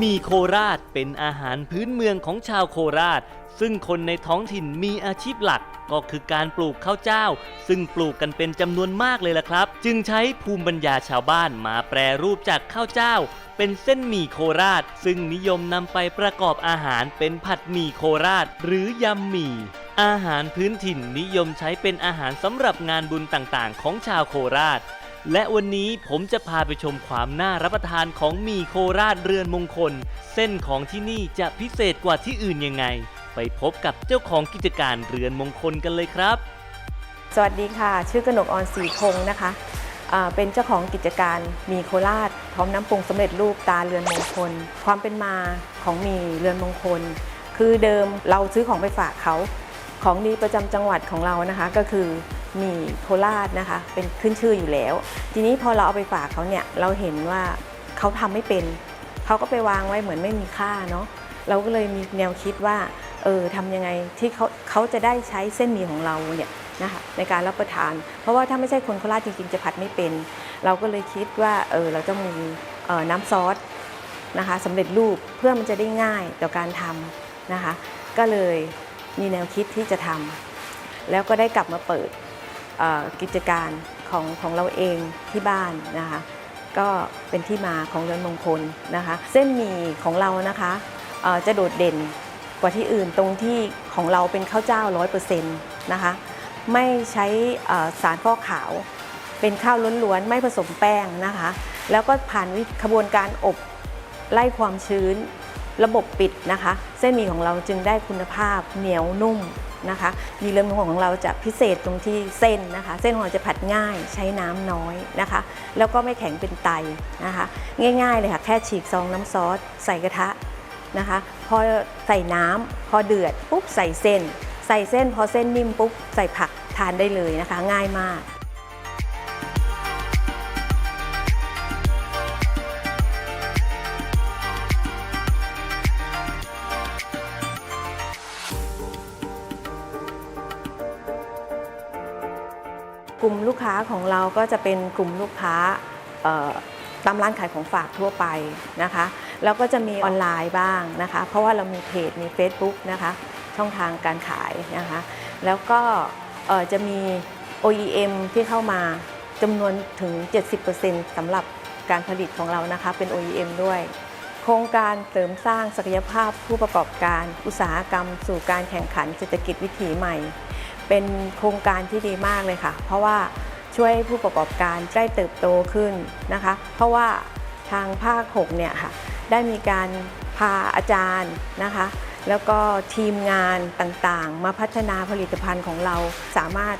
มีโคราชเป็นอาหารพื้นเมืองของชาวโคราช ซึ่งคนในท้องถิ่นมีอาชีพหลักก็คือการปลูกข้าวเจ้า ซึ่งปลูกกันเป็นจำนวนมากเลยล่ะครับ จึงใช้ภูมิปัญญาชาวบ้านมาแปรรูปจากข้าวเจ้า เป็นเส้นหมี่โคราช ซึ่งนิยมนำไปประกอบอาหารเป็นผัดหมี่โคราช หรือยำหมี่อาหารพื้นถิ่นนิยมใช้เป็นอาหารสำหรับงานบุญต่างๆ ของชาวโคราช และวันนี้ผมจะพาไปชมความน่ารับประทานของหมี่โคราชเรือนมงคล เส้นของที่นี่จะพิเศษกว่าที่อื่นยังไง ไปพบกับเจ้าของกิจการเรือนมงคลกันเลยครับ สวัสดีค่ะ ชื่อกนกออนสีพงนะคะเป็นเจ้าของกิจการมีโคราช พร้อมน้ำปรุงสำเร็จรูปตาเรือนมงคล ความเป็นมาของมีเรือนมงคล คือเดิมเราซื้อของไปฝากเขาของดีประจำจังหวัดของเรานะคะก็คือ มีโคราชนะคะ เป็นขึ้นชื่ออยู่แล้ว ทีนี้พอเราเอาไปฝากเขาเนี่ยเราเห็นว่าเขาทำไม่เป็น เขาก็ไปวางไว้เหมือนไม่มีค่าเนาะเราก็เลยมีแนวคิดว่าเออทำยังไงที่เขาเขาจะได้ใช้เส้นหมี่ของเราเนี่ยนะคะในการรับประทาน เพราะว่าถ้าไม่ใช่คนโคราชจริงๆ จะผัดไม่เป็น เราก็เลยคิดว่าเออเราจะมีออน้ำซอสนะคะสำเร็จรูปเพื่อมันจะได้ง่ายต่อการทำนะคะ ก็เลยมีแนวคิดที่จะทำแล้วก็ได้กลับมาเปิด กิจการของของเราเองที่บ้านนะคะ ก็เป็นที่มาของเรือนมงคลนะคะ เส้นหมี่ของเรานะคะจะโดดเด่นกว่าที่อื่นตรงที่ของเราเป็นข้าวเจ้า100%นต์นะคะไม่ใช้สารฟอกขาว เป็นข้าวล้วนๆ ไม่ผสมแป้งนะคะ แล้วก็ผ่านวิขบวนการอบไล่ความชื้น ระบบปิดนะคะ เส้นหมี่ของเราจึงได้คุณภาพเหนียวนุ่ม นะคะ มีเรื่องของเราจะพิเศษตรงที่เส้นนะคะ เส้นของเราจะผัดง่ายใช้น้ำน้อยนะคะ แล้วก็ไม่แข็งเป็นไตนะคะ ง่ายๆเลยค่ะแค่ฉีกซองน้ำซอสใส่กระทะนะคะพอใส่น้ำพอเดือดปุ๊บใส่เส้น ใส่เส้นพอเส้นนิ่มปุ๊บใส่ผักทานได้เลยนะคะ ง่ายมาก กลุ่มลูกค้าของเราก็จะเป็นกลุ่มลูกค้าตามร้านขายของฝากทั่วไปนะคะแล้วก็จะมีออนไลน์บ้างนะคะ เพราะว่าเรามีเพจมี Facebook นะคะ ช่องทางการขายนะคะ แล้วก็จะมี OEM ที่เข้ามาจำนวนถึง 70%สำหรับการผลิตของเรานะคะ เป็น OEM ด้วย โครงการเสริมสร้างศักยภาพผู้ประกอบการ อุตสาหกรรม สู่การแข่งขันเศรษฐกิจวิถีใหม่ เป็นโครงการที่ดีมากเลยค่ะ เพราะว่าช่วยให้ผู้ประกอบการได้เติบโตขึ้นนะคะ เพราะว่าทางภาค6เนี่ยค่ะได้มีการพาอาจารย์นะคะ แล้วก็ทีมงานต่างๆ มาพัฒนาผลิตภัณฑ์ของเราสามารถ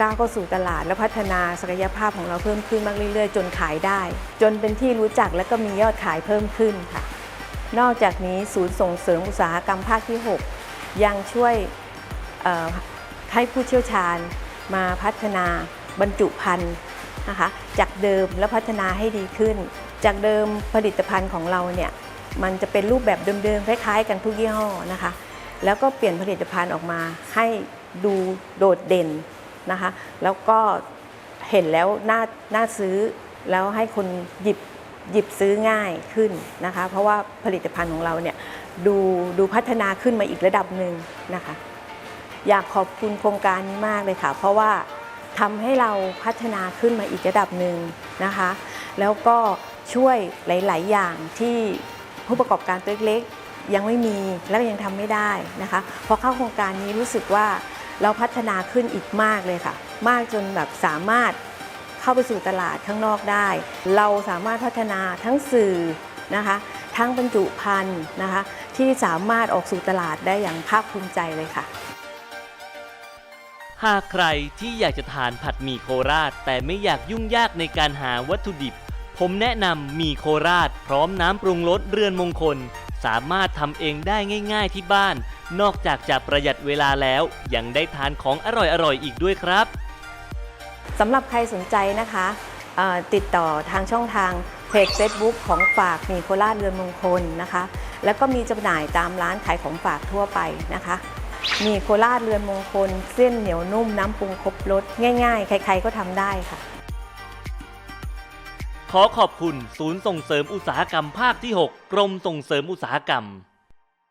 ก้าวเข้าสู่ตลาด และพัฒนาศักยภาพของเราเพิ่มขึ้นมากเรื่อยๆ จนขายได้ จนเป็นที่รู้จักและก็มียอดขายเพิ่มขึ้นค่ะ นอกจากนี้ศูนย์ส่งเสริมอุตสาหกรรมภาคที่ 6 ยังช่วย ให้ผู้เชี่ยวชาญมาพัฒนาบรรจุภัณฑ์นะคะจากเดิมและพัฒนาให้ดีขึ้น จากเดิมผลิตภัณฑ์ของเราเนี่ยมันจะเป็นรูปแบบเดิมๆคล้ายๆ กันทุกยี่ห้อนะคะ แล้วก็เปลี่ยนผลิตภัณฑ์ออกมาให้ดูโดดเด่นนะคะ แล้วก็เห็นแล้วน่าน่าซื้อแล้วให้คนหยิบหยิบซื้อง่ายขึ้นนะคะ เพราะว่าผลิตภัณฑ์ของเราเนี่ยดูดูพัฒนาขึ้นมาอีกระดับหนึ่งนะคะ อยากขอบคุณโครงการนี้มากเลยค่ะ เพราะว่าทำให้เราพัฒนาขึ้นมาอีกระดับหนึ่งนะคะ แล้วก็ช่วยหลาย ๆ อย่างที่ผู้ประกอบการตัวเล็กยังไม่มีและยังทำไม่ได้นะคะพอเข้าโครงการนี้รู้สึกว่าเราพัฒนาขึ้นอีกมากเลยค่ะ มากจนแบบสามารถเข้าไปสู่ตลาดข้างนอกได้ เราสามารถพัฒนาทั้งสื่อนะคะ ทั้งบรรจุภัณฑ์นะคะ ที่สามารถออกสู่ตลาดได้อย่างภาคภูมิใจเลยค่ะ หากใครที่อยากจะทานผัดหมี่โคราช แต่ไม่อยากยุ่งยากในการหาวัตถุดิบ ผมแนะนำหมี่โคราช พร้อมน้ำปรุงรสเรือนมงคล สามารถทำเองได้ง่าย ๆที่บ้าน นอกจากจะประหยัดเวลาแล้ว ยังได้ทานของอร่อยๆอีกด้วยครับสำหรับใครสนใจนะคะติดต่อทางช่องทางเพจ Facebook ของฝากมีโคราชเรือนมงคลนะคะ แล้วก็มีจำหน่ายตามร้านขายของฝากทั่วไปนะคะ มีโคราชเรือนมงคล เส้นเหนียวนุ่มน้ำปรุงครบรสง่ายๆ ใครๆก็ทำได้ค่ะ ขอขอบคุณ ศูนย์ส่งเสริมอุตสาหกรรมภาคที่ 6 กรมส่งเสริมอุตสาหกรรม